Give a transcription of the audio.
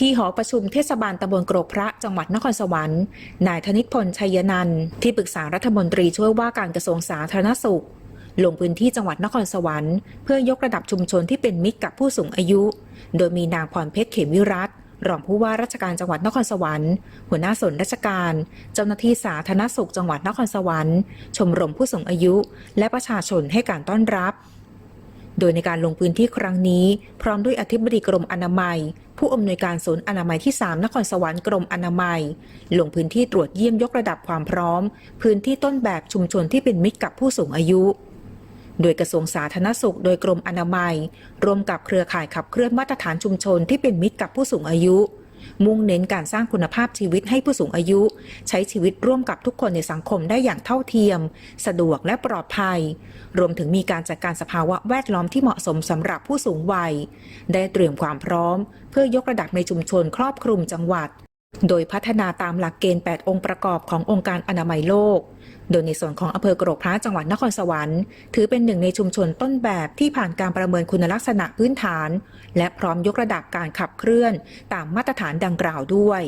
ที่หอประชุมเทศบาลตำบลกรกพระจังหวัดนครสวรรค์ นายธนิตพลชัยนันท์ที่ปรึกษารัฐมนตรีช่วยว่าการกระทรวงสาธารณสุข ลงพื้นที่จังหวัดนครสวรรค์เพื่อยกระดับชุมชนที่เป็นมิตรกับผู้สูงอายุ โดยมีนางพรเพชรเขมวิรัตรองผู้ว่าราชการจังหวัดนครสวรรค์ หัวหน้าส่วนราชการ เจ้าหน้าที่สาธารณสุขจังหวัดนครสวรรค์ ชมรมผู้สูงอายุ และประชาชนให้การต้อนรับ โดยในการลงพื้นที่ครั้งนี้ พร้อมด้วยอธิบดีกรมอนามัย ผู้อำนวยการศูนย์อนามัยที่ 3 นครสวรรค์กรมอนามัย ลงพื้นที่ตรวจเยี่ยมยกระดับความพร้อม พื้นที่ต้นแบบชุมชนที่เป็นมิตรกับผู้สูงอายุ โดยกระทรวงสาธารณสุข โดยกรมอนามัย ร่วมกับเครือข่ายขับเคลื่อนมาตรฐานชุมชนที่เป็นมิตรกับผู้สูงอายุ มุ่งเน้นการสร้างคุณภาพชีวิตให้ผู้สูงอายุ ใช้ชีวิตร่วมกับทุกคนในสังคมได้อย่างเท่าเทียม สะดวกและปลอดภัย รวมถึงมีการจัดการสภาวะแวดล้อมที่เหมาะสมสำหรับผู้สูงวัย ได้เตรียมความพร้อม เพื่อยกระดับในชุมชนครอบคลุมจังหวัด โดยพัฒนาตามหลักเกณฑ์ 8 องค์ประกอบขององค์การอนามัยโลก โดยในส่วนของอำเภอกรกพระจังหวัดนครสวรรค์ ถือเป็นหนึ่งในชุมชนต้นแบบที่ผ่านการประเมินคุณลักษณะพื้นฐาน และพร้อมยกระดับการขับเคลื่อน ตามมาตรฐานดังกล่าวด้วย